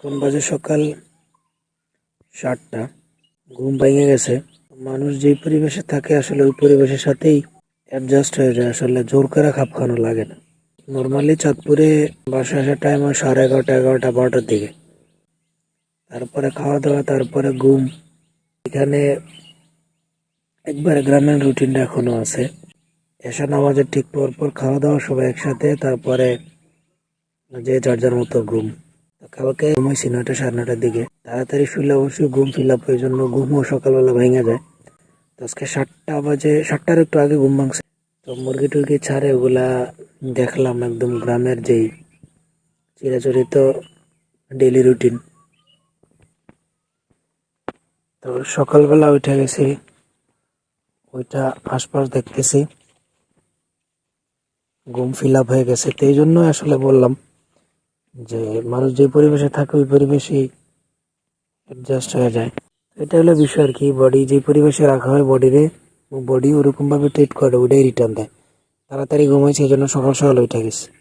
এখন বাজে সকাল সাতটা। ঘুম ভেঙে গেছে। মানুষ যেই পরিবেশে থাকে, আসলে ওই পরিবেশের সাথেই অ্যাডজাস্ট হয়ে যায়। আসলে জোর করে খাপ খাওয়ানো লাগে না। নর্মালি চাঁদপুরে বাসা আসার টাইম হয় সাড়ে এগারোটা এগারোটা বারোটার দিকে। তারপরে খাওয়া দাওয়া তারপরে ঘুম। এখানে একবারে গ্রামের রুটিনটা এখনও আছে। এসা নামাজের ঠিক পর পর খাওয়া দাওয়া সবাই একসাথে, তারপরে যে যার যার মতো ঘুম। কালকে ঘুমাইছি নয়টা সাড়ে নটার দিকে। তাড়াতাড়ি শুলে অবশ্যই ঘুম ফিল আপ ওই জন্য ঘুমও সকালবেলা ভেঙে যায়। তো আজকে সাতটা বাজে, সাতটার একটু আগে ঘুম ভাঙছে। তো মুরগি টুরগি ছাড়ে ওগুলা দেখলাম একদম গ্রামের যেই চিরাচরিত ডেলি রুটিন তো সকালবেলা উঠে গেছি, ওইটা আশপাশ দেখতেছি। ঘুম ফিল আপ হয়ে গেছে, তো এই জন্য আসলে বললাম। যে মানুষ যে পরিবেশে থাকে, ওই পরিবেশেই অ্যাডজাস্ট হয়ে যায়। এটা হলো বিষয় আর কি বডি যে পরিবেশে রাখা হয় বডিরে বডি ওরকম ভাবে ট্রিট করে, ওটাই রিটার্ন দেয়। তাড়াতাড়ি ঘুমাইছে সেই জন্য সকাল সকাল উঠে গেছে।